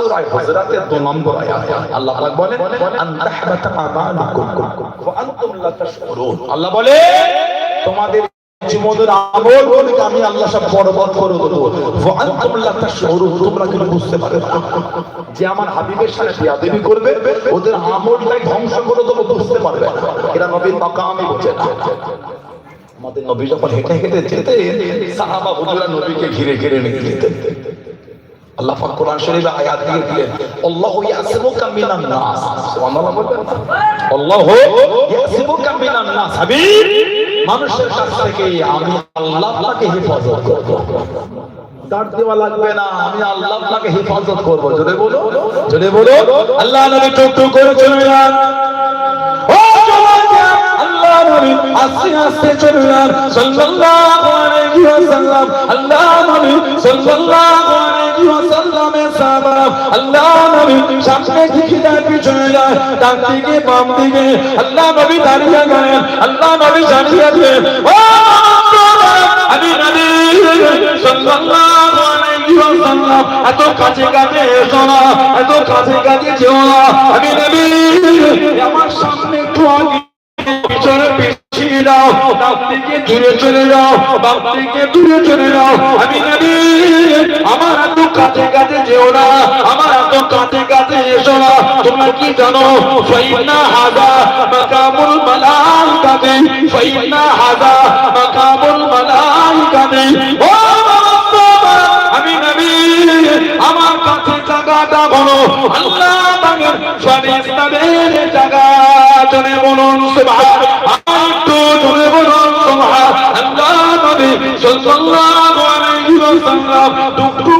সূরা হুজরাতের 2 নম্বর আয়াত। আল্লাহ পাক বলেন, আন তাহবাতা আমালুকুম। ওয়া আনতুম লা তাশউরুন আল্লাহ বলে, তোমাদের জীবনের আমল গুলোকে আমি আল্লাহ সব বরবাদ করে দেবো। ওয়া আনতুম লা তাশউরুন তোমরা কিন্তু বুঝতে পারবে যে আমার হাবিবের সাথে বিয়াদবি করবে, ওদের ধ্বংস করে বুঝতে পারবে না। আমাদের নবী যখন হেঁটে হেঁটে যেতে সাহাবা নবীকে ঘিরে ঘিরে নিয়ে যেতেন। আল্লাহ পাক কোরআন শরীফে আয়াত দিয়ে দিলেন, আল্লাহু ইয়াসিবুকা মিনান নাস। সুবহানাল্লাহ বলবেন। আল্লাহু ইয়াসিবুকা মিনান নাস। হাবিব, মানুষের কাছ থেকে আমি আল্লাহ আপনাকে হেফাজত করব। ডাক দেওয়া লাগবে না, আমি আল্লাহ আপনাকে হেফাজত করব। জোরে বলো জোরে বলো আল্লাহ নবী টুক টুক করে চলে ও আল্লাহ নবী আস্তে আস্তে চলে সাল্লাল্লাহু আলাইহি ওয়াসাল্লাম, আল্লাহ নবী সাল্লাল্লাহু আল্লাহ নবী সামনে দিকে যায় পিছনে যায়, ডান দিকে, বাম দিকে। আল্লাহ নবী দাঁড়িয়ে গেলেন আল্লাহ নবী দাঁড়িয়ে গেলেন ও আমি নবী সাল্লাল্লাহু আলাইহি ওয়াসাল্লাম, এত কাছে কাছে এসো না, এত কাছে কাছে যেও না, আমি নবী, আমার সামনে একটু আগে পিছনে দূরে চলে যাও, বাম দিকে দূরে চলে যাও, আমি নবী, আমার এত কাছে কাছে যেও না, আমার এত কাছে কাছে এসো না। তোমরা কি জানো? ফাইনা হাজা মাকামুল মালাইকাতি ফাইনা হাজা মাকামুল মালাইকাতি। ও আমি নবী, আমার কাছে জায়গাটা বলো। আল্লাহ বাগের ফারিস্তাদের জায়গা জনে বলুন সুবহান একটু জনে বলুন সুবহান আল্লাহ নবী সাল্লাল্লাহু আলাইহি ওয়াসাল্লাম টুকটুক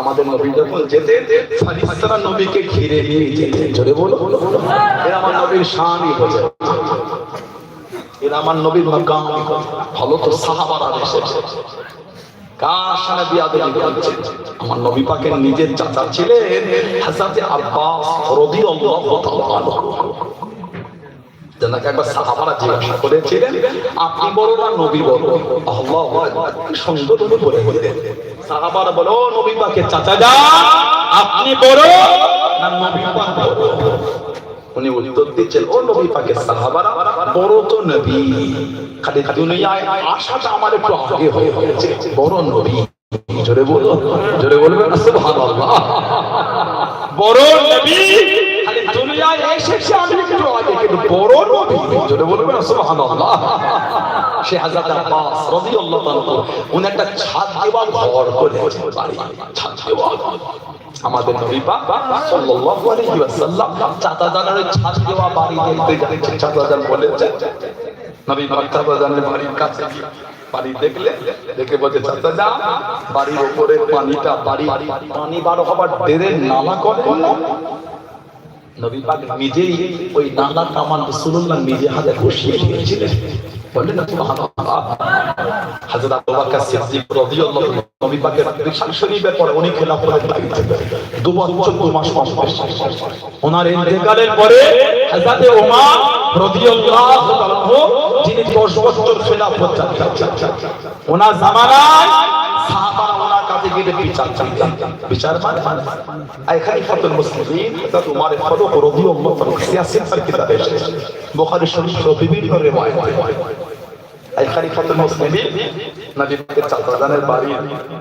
আমাদের নবী যখন যেতেন ফারিস্তারা নবীকে ঘিরে নিয়ে যেতেন। জোরে বলো। এরা আমার নবীর শানই বোঝে এরা আমার নবীর মাকাম। ভালো তো সাহাবারা এসেছে। আমার নবী নিজের চাচা ছিলেন আব্বাস জানাকে একবার সাহাবারা জিজ্ঞাসা করেছিলেন, আপনি বড় না নবী বড়? আল্লাহু সুন্দর করে বলে সাহাবারা বলো নবী পাকের চাচা যা আপনি বড় না নবী পাক? উনি উত্তর দিচ্ছেন, ও নবী পাকের সাহাবারা বড় তো নবী। খালি দুনিয়ায় আশাটা আমার একটু আগে হয়ে হয়েছে বড় নবী। জোরে বলো জোরে বলবেন সুবহানাল্লাহ। বড় নবী দুনিয়ায় এসেছে আমি একটু আগে কিন্তু বড় নবী। জোরে বলবেন না সুবহানাল্লাহ। সে হযরত আব্বাস রাদিয়াল্লাহু তাআলা উনি একটা ছাদ দেওয়া ঘর করেছেন বাড়ি ছাদ দেওয়া আমাদের নবী পাক সাল্লাল্লাহু আলাইহি ওয়াসাল্লাম চাচা জানের ওই ছাদ দেওয়া বাড়ি দেখতে যাচ্ছেন। চাচা জান বলেছেন নবী পাক চাচা জানের বাড়ির কাছে গিয়ে দেখলে দেখে বলছে চাচা যা বাড়ির উপরে পানিটা বাড়ি পানি বার হবার ডেরের নালা করে না? নবী নিজেই ওই নালাটা আমার রাসূলুল্লাহ নিজে হাতে বসিয়ে দিয়েছিলেন দু বছর, দু ওনার পরে হযরত ওমর রাদিয়াল্লাহু তাআলা যিনি 10 বছর খেলাফত চালাচ্ছেন ওনার জামানায় আখিরের বিচার বিচার মানে? আই খালিফাতুল মুসলিমিন তা তোমার ফারুক রাদিয়াল্লাহু তাআলা সিয়াসত পর কিতাব এসেছে। বুখারী শরীফ বিভিন্ন রিওয়ায়াত। আই খালিফাতুল মুসলিমিন নদীতে চাচাদানের বাড়ি,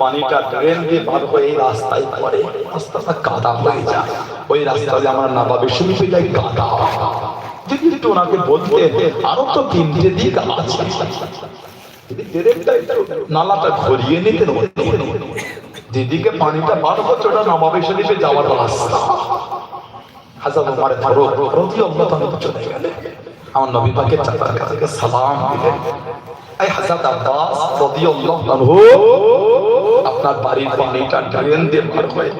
পানিটা ড্রেন দিয়ে বার হয়ে এই রাস্তায় পড়ে। রাস্তাটা কাদা হয়ে যায়। ওই রাস্তা দিয়ে আমার নাবাবে শুনতে যাই কাদা যদি একটু ওনাকে বলতে, আরও তো তিনটে দিক আছে। নালাটা ঘুরিয়ে নিতে যেদিকে পানিটা বার হচ্ছে ওটা নবাবে শরীফে যাওয়ার রাস্তা হাজার উমার ফারুক রাদিয়াল্লাহু তাআলা চলে গেলেন আমার নবী পাকের চাচার কাছে সালাম দিলেন এই হাজার আব্বাস, রাদিয়াল্লাহু আনহু, আপনার বাড়ির পানিটা ড্রেন দিয়ে পার হয়ে